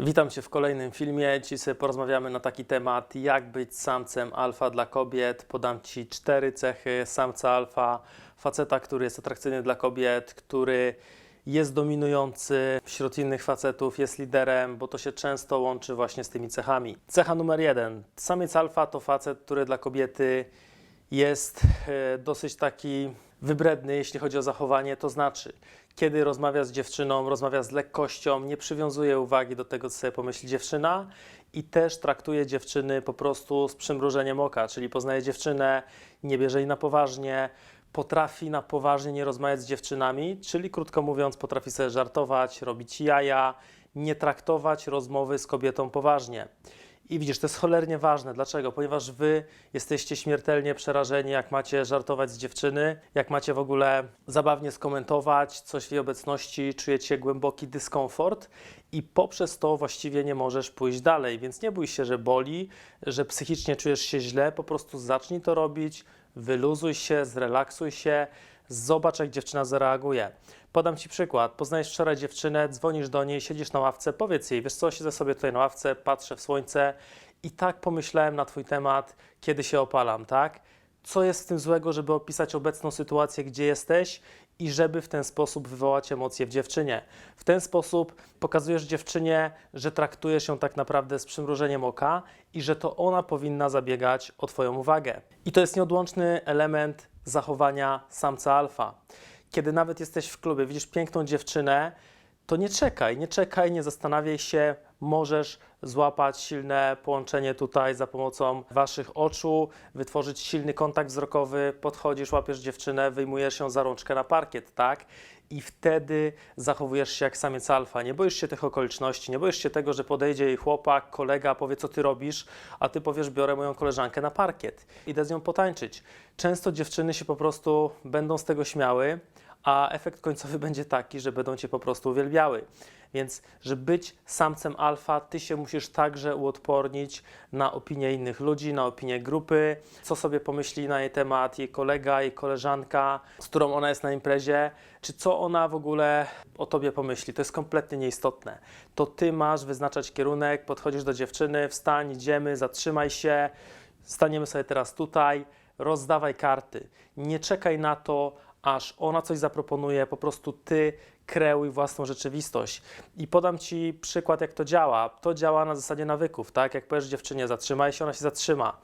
Witam Cię w kolejnym filmie. Dziś porozmawiamy na taki temat, jak być samcem alfa dla kobiet. Podam Ci cztery cechy samca alfa, faceta, który jest atrakcyjny dla kobiet, który jest dominujący wśród innych facetów, jest liderem, bo to się często łączy właśnie z tymi cechami. Cecha numer jeden. Samiec alfa to facet, który dla kobiety jest e, dosyć taki wybredny, jeśli chodzi o zachowanie, to znaczy, kiedy rozmawia z dziewczyną, rozmawia z lekkością, nie przywiązuje uwagi do tego, co sobie pomyśli dziewczyna i też traktuje dziewczyny po prostu z przymrużeniem oka, czyli poznaje dziewczynę, nie bierze jej na poważnie, potrafi na poważnie nie rozmawiać z dziewczynami, czyli krótko mówiąc, potrafi sobie żartować, robić jaja, nie traktować rozmowy z kobietą poważnie. I widzisz, to jest cholernie ważne. Dlaczego? Ponieważ wy jesteście śmiertelnie przerażeni, jak macie żartować z dziewczyny, jak macie w ogóle zabawnie skomentować coś w jej obecności, czujecie głęboki dyskomfort i poprzez to właściwie nie możesz pójść dalej. Więc nie bój się, że boli, że psychicznie czujesz się źle, po prostu zacznij to robić, wyluzuj się, zrelaksuj się, zobacz, jak dziewczyna zareaguje. Podam Ci przykład. Poznajesz wczoraj dziewczynę, dzwonisz do niej, siedzisz na ławce, powiedz jej, wiesz co, siedzę sobie tutaj na ławce, patrzę w słońce i tak pomyślałem na Twój temat, kiedy się opalam, tak? Co jest w tym złego, żeby opisać obecną sytuację, gdzie jesteś i żeby w ten sposób wywołać emocje w dziewczynie. W ten sposób pokazujesz dziewczynie, że traktujesz ją tak naprawdę z przymrużeniem oka i że to ona powinna zabiegać o Twoją uwagę. I to jest nieodłączny element zachowania samca alfa. Kiedy nawet jesteś w klubie, widzisz piękną dziewczynę, to nie czekaj, nie czekaj, nie zastanawiaj się, możesz złapać silne połączenie tutaj za pomocą waszych oczu, wytworzyć silny kontakt wzrokowy, podchodzisz, łapiesz dziewczynę, wyjmujesz ją za rączkę na parkiet, tak? I wtedy zachowujesz się jak samiec alfa. Nie boisz się tych okoliczności, nie boisz się tego, że podejdzie jej chłopak, kolega, powie, co ty robisz, a ty powiesz, biorę moją koleżankę na parkiet. Idę z nią potańczyć. Często dziewczyny się po prostu będą z tego śmiały, a efekt końcowy będzie taki, że będą cię po prostu uwielbiały. Więc, żeby być samcem alfa, ty się musisz także uodpornić na opinię innych ludzi, na opinię grupy, co sobie pomyśli na jej temat jej kolega, jej koleżanka, z którą ona jest na imprezie, czy co ona w ogóle o tobie pomyśli. To jest kompletnie nieistotne. To ty masz wyznaczać kierunek, podchodzisz do dziewczyny, wstań, idziemy, zatrzymaj się, staniemy sobie teraz tutaj, rozdawaj karty. Nie czekaj na to, aż ona coś zaproponuje, po prostu ty kreuj własną rzeczywistość. I podam Ci przykład, jak to działa. To działa na zasadzie nawyków, tak? Jak powiesz dziewczynie, zatrzymaj się, ona się zatrzyma.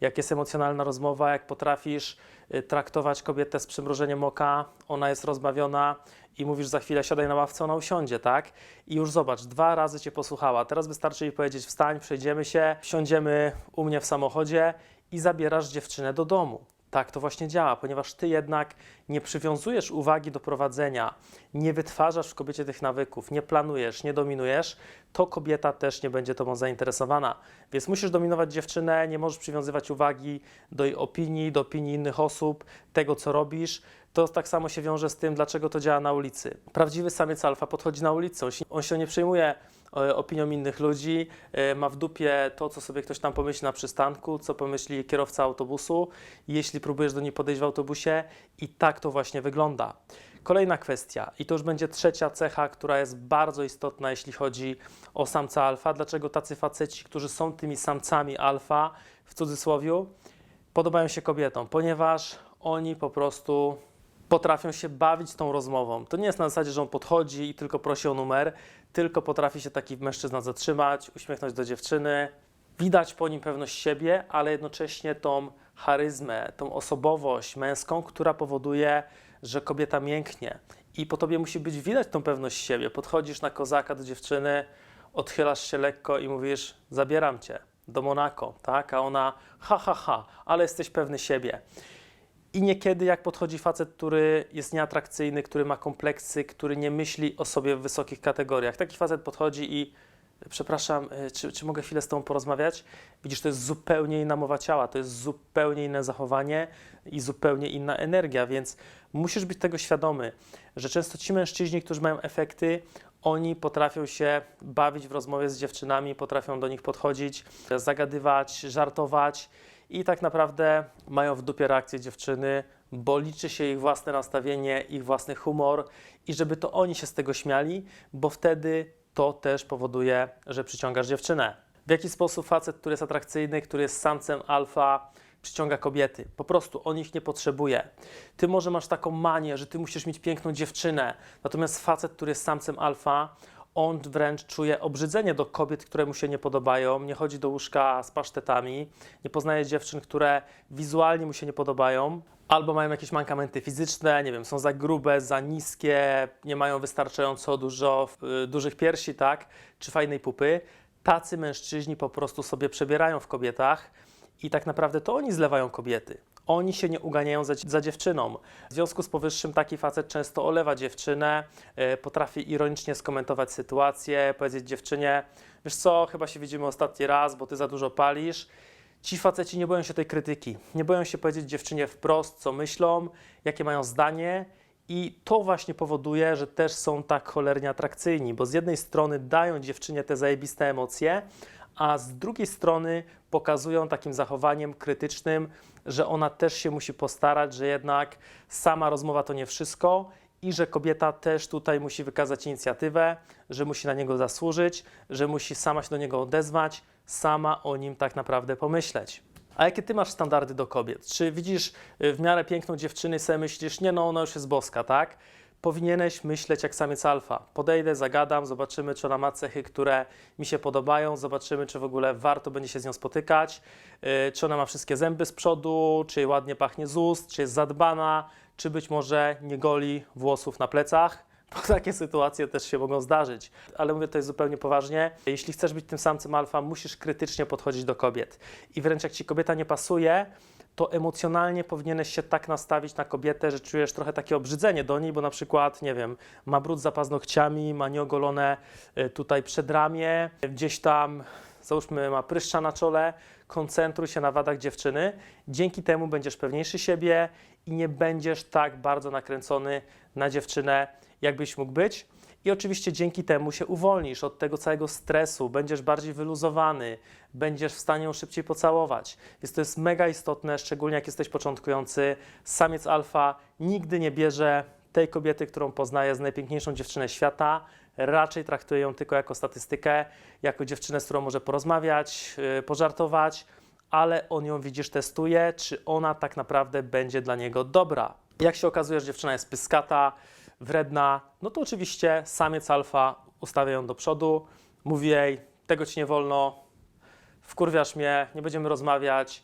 Jak jest emocjonalna rozmowa, jak potrafisz y, traktować kobietę z przymrużeniem oka, ona jest rozbawiona i mówisz za chwilę siadaj na ławce, ona usiądzie, tak? I już zobacz, dwa razy Cię posłuchała. Teraz wystarczy jej powiedzieć wstań, przejdziemy się, wsiądziemy u mnie w samochodzie i zabierasz dziewczynę do domu. Tak to właśnie działa, ponieważ ty jednak nie przywiązujesz uwagi do prowadzenia, nie wytwarzasz w kobiecie tych nawyków, nie planujesz, nie dominujesz, to kobieta też nie będzie tobą zainteresowana. Więc musisz dominować dziewczynę, nie możesz przywiązywać uwagi do jej opinii, do opinii innych osób, tego co robisz. To tak samo się wiąże z tym, dlaczego to działa na ulicy. Prawdziwy samiec alfa podchodzi na ulicę, on się, nie przejmuje opinią innych ludzi, e, ma w dupie to, co sobie ktoś tam pomyśli na przystanku, co pomyśli kierowca autobusu, jeśli próbujesz do niej podejść w autobusie i tak to właśnie wygląda. Kolejna kwestia, i to już będzie trzecia cecha, która jest bardzo istotna, jeśli chodzi o samca alfa. Dlaczego tacy faceci, którzy są tymi samcami alfa, w cudzysłowie, podobają się kobietom? Ponieważ oni po prostu potrafią się bawić tą rozmową. To nie jest na zasadzie, że on podchodzi i tylko prosi o numer, tylko potrafi się taki mężczyzna zatrzymać, uśmiechnąć do dziewczyny. Widać po nim pewność siebie, ale jednocześnie tą charyzmę, tą osobowość męską, która powoduje, że kobieta mięknie. I po tobie musi być widać tą pewność siebie. Podchodzisz na kozaka do dziewczyny, odchylasz się lekko i mówisz: Zabieram cię do Monako, tak? A ona, ha, ha, ha, ale jesteś pewny siebie. I niekiedy, jak podchodzi facet, który jest nieatrakcyjny, który ma kompleksy, który nie myśli o sobie w wysokich kategoriach, taki facet podchodzi i przepraszam, y, czy, czy mogę chwilę z Tobą porozmawiać? Widzisz, to jest zupełnie inna mowa ciała, to jest zupełnie inne zachowanie i zupełnie inna energia, więc musisz być tego świadomy, że często ci mężczyźni, którzy mają efekty, oni potrafią się bawić w rozmowie z dziewczynami, potrafią do nich podchodzić, zagadywać, żartować i tak naprawdę mają w dupie reakcję dziewczyny, bo liczy się ich własne nastawienie, ich własny humor i żeby to oni się z tego śmiali, bo wtedy to też powoduje, że przyciągasz dziewczynę. W jaki sposób facet, który jest atrakcyjny, który jest samcem alfa, przyciąga kobiety? Po prostu on ich nie potrzebuje. Ty może masz taką manię, że ty musisz mieć piękną dziewczynę, natomiast facet, który jest samcem alfa, on wręcz czuje obrzydzenie do kobiet, które mu się nie podobają, nie chodzi do łóżka z pasztetami, nie poznaje dziewczyn, które wizualnie mu się nie podobają, albo mają jakieś mankamenty fizyczne, nie wiem, są za grube, za niskie, nie mają wystarczająco dużo y, dużych piersi, tak, czy fajnej pupy. Tacy mężczyźni po prostu sobie przebierają w kobietach i tak naprawdę to oni zlewają kobiety. Oni się nie uganiają za, za dziewczyną. W związku z powyższym taki facet często olewa dziewczynę, e, potrafi ironicznie skomentować sytuację, powiedzieć dziewczynie, wiesz co, chyba się widzimy ostatni raz, bo ty za dużo palisz. Ci faceci nie boją się tej krytyki, nie boją się powiedzieć dziewczynie wprost, co myślą, jakie mają zdanie i to właśnie powoduje, że też są tak cholernie atrakcyjni, bo z jednej strony dają dziewczynie te zajebiste emocje, a z drugiej strony pokazują takim zachowaniem krytycznym, że ona też się musi postarać, że jednak sama rozmowa to nie wszystko i że kobieta też tutaj musi wykazać inicjatywę, że musi na niego zasłużyć, że musi sama się do niego odezwać, sama o nim tak naprawdę pomyśleć. A jakie ty masz standardy do kobiet? Czy widzisz y, w miarę piękną dziewczynę i sobie myślisz, nie no, ona już jest boska, tak? Powinieneś myśleć jak samiec alfa. Podejdę, zagadam, zobaczymy, czy ona ma cechy, które mi się podobają, zobaczymy, czy w ogóle warto będzie się z nią spotykać, yy, czy ona ma wszystkie zęby z przodu, czy jej ładnie pachnie z ust, czy jest zadbana, czy być może nie goli włosów na plecach. Bo takie sytuacje też się mogą zdarzyć. Ale mówię to jest zupełnie poważnie. Jeśli chcesz być tym samcem alfa, musisz krytycznie podchodzić do kobiet. I wręcz jak ci kobieta nie pasuje, to emocjonalnie powinieneś się tak nastawić na kobietę, że czujesz trochę takie obrzydzenie do niej, bo na przykład, nie wiem, ma brud za paznokciami, ma nieogolone y, tutaj przedramię, gdzieś tam, załóżmy, ma pryszcza na czole, koncentruj się na wadach dziewczyny. Dzięki temu będziesz pewniejszy siebie i nie będziesz tak bardzo nakręcony na dziewczynę, jakbyś mógł być. I oczywiście dzięki temu się uwolnisz od tego całego stresu, będziesz bardziej wyluzowany, będziesz w stanie ją szybciej pocałować. Więc to jest mega istotne, szczególnie jak jesteś początkujący. Samiec alfa nigdy nie bierze tej kobiety, którą poznaje, z najpiękniejszą dziewczynę świata. Raczej traktuje ją tylko jako statystykę, jako dziewczynę, z którą może porozmawiać, yy, pożartować, ale on ją widzisz, testuje, czy ona tak naprawdę będzie dla niego dobra. Jak się okazuje, że dziewczyna jest pyskata, wredna, no to oczywiście samiec alfa ustawia ją do przodu, mówi jej, tego ci nie wolno, wkurwiasz mnie, nie będziemy rozmawiać,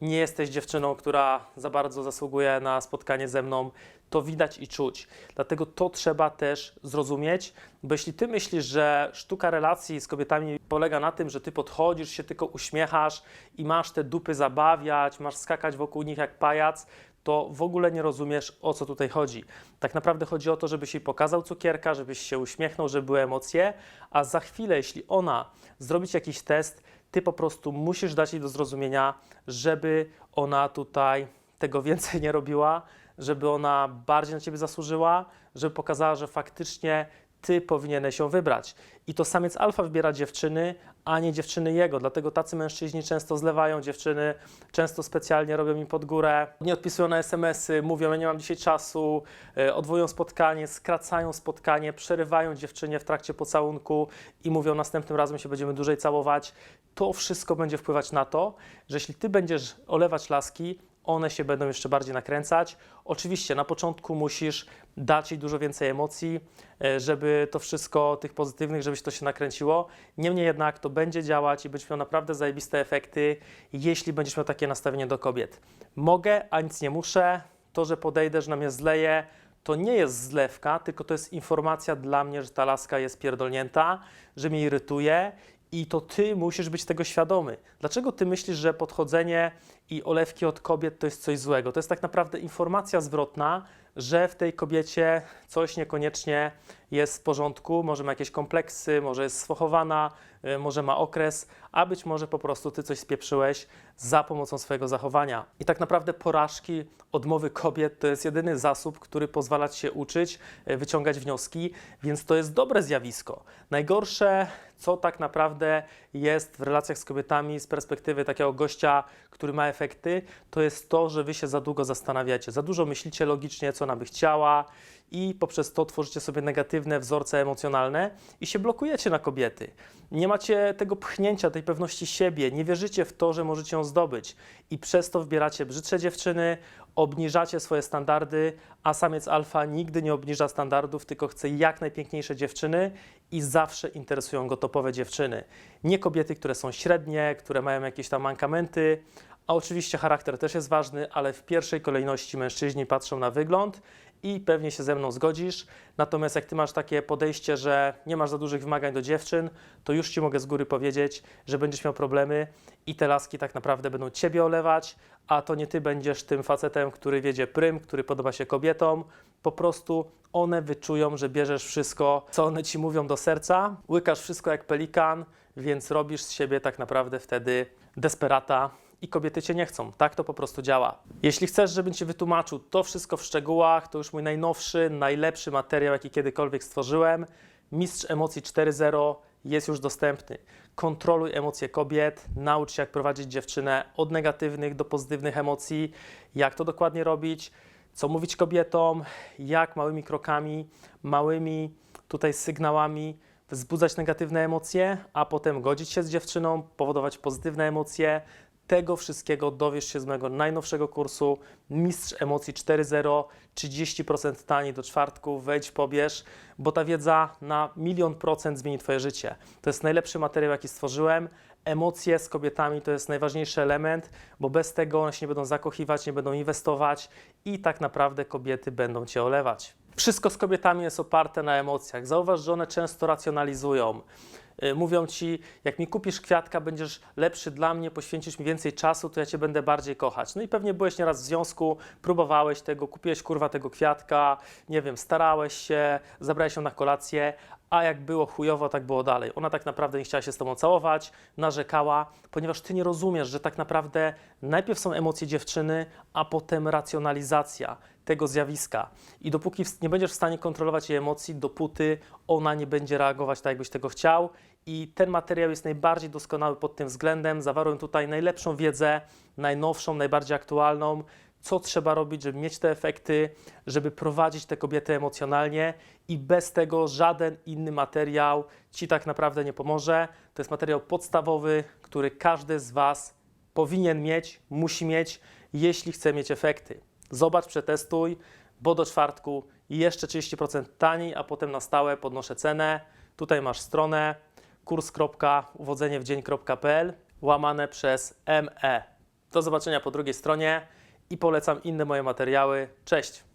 nie jesteś dziewczyną, która za bardzo zasługuje na spotkanie ze mną, to widać i czuć. Dlatego to trzeba też zrozumieć, bo jeśli ty myślisz, że sztuka relacji z kobietami polega na tym, że ty podchodzisz, się tylko uśmiechasz i masz te dupy zabawiać, masz skakać wokół nich jak pajac, to w ogóle nie rozumiesz, o co tutaj chodzi. Tak naprawdę chodzi o to, żebyś jej pokazał cukierka, żebyś się uśmiechnął, żeby były emocje, a za chwilę, jeśli ona zrobić jakiś test, ty po prostu musisz dać jej do zrozumienia, żeby ona tutaj tego więcej nie robiła, żeby ona bardziej na ciebie zasłużyła, żeby pokazała, że faktycznie ty powinieneś ją wybrać. I to samiec alfa wybiera dziewczyny, a nie dziewczyny jego. Dlatego tacy mężczyźni często zlewają dziewczyny, często specjalnie robią im pod górę, nie odpisują na SMS-y, mówią, ja nie mam dzisiaj czasu, e, odwołują spotkanie, skracają spotkanie, przerywają dziewczynie w trakcie pocałunku i mówią, następnym razem się będziemy dłużej całować. To wszystko będzie wpływać na to, że jeśli ty będziesz olewać laski, one się będą jeszcze bardziej nakręcać. Oczywiście na początku musisz dać jej dużo więcej emocji, e, żeby to wszystko, tych pozytywnych, żebyś to się nakręciło. Niemniej jednak to będzie działać i będziesz miał naprawdę zajebiste efekty, jeśli będziesz miał takie nastawienie do kobiet. Mogę, a nic nie muszę. To, że podejdę, że na mnie zleje, to nie jest zlewka, tylko to jest informacja dla mnie, że ta laska jest pierdolnięta, że mnie irytuje i to ty musisz być tego świadomy. Dlaczego ty myślisz, że podchodzenie i olewki od kobiet to jest coś złego? To jest tak naprawdę informacja zwrotna, że w tej kobiecie coś niekoniecznie jest w porządku, może ma jakieś kompleksy, może jest sfochowana, może ma okres, a być może po prostu ty coś spieprzyłeś za pomocą swojego zachowania. I tak naprawdę porażki, odmowy kobiet to jest jedyny zasób, który pozwala ci się uczyć, y, wyciągać wnioski, więc to jest dobre zjawisko. Najgorsze, co tak naprawdę jest w relacjach z kobietami z perspektywy takiego gościa, który ma efekty, to jest to, że wy się za długo zastanawiacie, za dużo myślicie logicznie, co ona by chciała i poprzez to tworzycie sobie negatywne wzorce emocjonalne i się blokujecie na kobiety. Nie macie tego pchnięcia, tej pewności siebie, nie wierzycie w to, że możecie ją zdobyć i przez to wbieracie brzydsze dziewczyny, obniżacie swoje standardy, a samiec alfa nigdy nie obniża standardów, tylko chce jak najpiękniejsze dziewczyny i zawsze interesują go topowe dziewczyny. Nie kobiety, które są średnie, które mają jakieś tam mankamenty, a oczywiście charakter też jest ważny, ale w pierwszej kolejności mężczyźni patrzą na wygląd i pewnie się ze mną zgodzisz. Natomiast jak ty masz takie podejście, że nie masz za dużych wymagań do dziewczyn, to już ci mogę z góry powiedzieć, że będziesz miał problemy i te laski tak naprawdę będą ciebie olewać, a to nie ty będziesz tym facetem, który wiedzie prym, który podoba się kobietom. Po prostu one wyczują, że bierzesz wszystko, co one ci mówią do serca, łykasz wszystko jak pelikan, więc robisz z siebie tak naprawdę wtedy desperata, i kobiety cię nie chcą. Tak to po prostu działa. Jeśli chcesz, żebym ci wytłumaczył to wszystko w szczegółach, to już mój najnowszy, najlepszy materiał, jaki kiedykolwiek stworzyłem. Mistrz Emocji 4.0 jest już dostępny. Kontroluj emocje kobiet, naucz się, jak prowadzić dziewczynę od negatywnych do pozytywnych emocji, jak to dokładnie robić, co mówić kobietom, jak małymi krokami, małymi tutaj sygnałami wzbudzać negatywne emocje, a potem godzić się z dziewczyną, powodować pozytywne emocje. Tego wszystkiego dowiesz się z mojego najnowszego kursu Mistrz Emocji 4.0, 30% taniej do czwartku, wejdź, pobierz, bo ta wiedza na milion procent zmieni Twoje życie. To jest najlepszy materiał, jaki stworzyłem. Emocje z kobietami to jest najważniejszy element, bo bez tego one się nie będą zakochiwać, nie będą inwestować i tak naprawdę kobiety będą Cię olewać. Wszystko z kobietami jest oparte na emocjach. Zauważ, że one często racjonalizują. Y, Mówią ci, jak mi kupisz kwiatka, będziesz lepszy dla mnie, poświęcisz mi więcej czasu, to ja cię będę bardziej kochać. No i pewnie byłeś nieraz w związku, próbowałeś tego, kupiłeś kurwa tego kwiatka, nie wiem, starałeś się, zabrałeś ją na kolację, a jak było chujowo, tak było dalej. Ona tak naprawdę nie chciała się z tobą całować, narzekała, ponieważ ty nie rozumiesz, że tak naprawdę najpierw są emocje dziewczyny, a potem racjonalizacja tego zjawiska. I dopóki nie będziesz w stanie kontrolować jej emocji, dopóty ona nie będzie reagować tak, jakbyś tego chciał. I ten materiał jest najbardziej doskonały pod tym względem. Zawarłem tutaj najlepszą wiedzę, najnowszą, najbardziej aktualną, co trzeba robić, żeby mieć te efekty, żeby prowadzić te kobiety emocjonalnie i bez tego żaden inny materiał Ci tak naprawdę nie pomoże. To jest materiał podstawowy, który każdy z Was powinien mieć, musi mieć, jeśli chce mieć efekty. Zobacz, przetestuj, bo do czwartku jeszcze 30% taniej, a potem na stałe podnoszę cenę. Tutaj masz stronę kurs.uwodzeniewdzień.pl łamane przez ME. Do zobaczenia po drugiej stronie i polecam inne moje materiały. Cześć!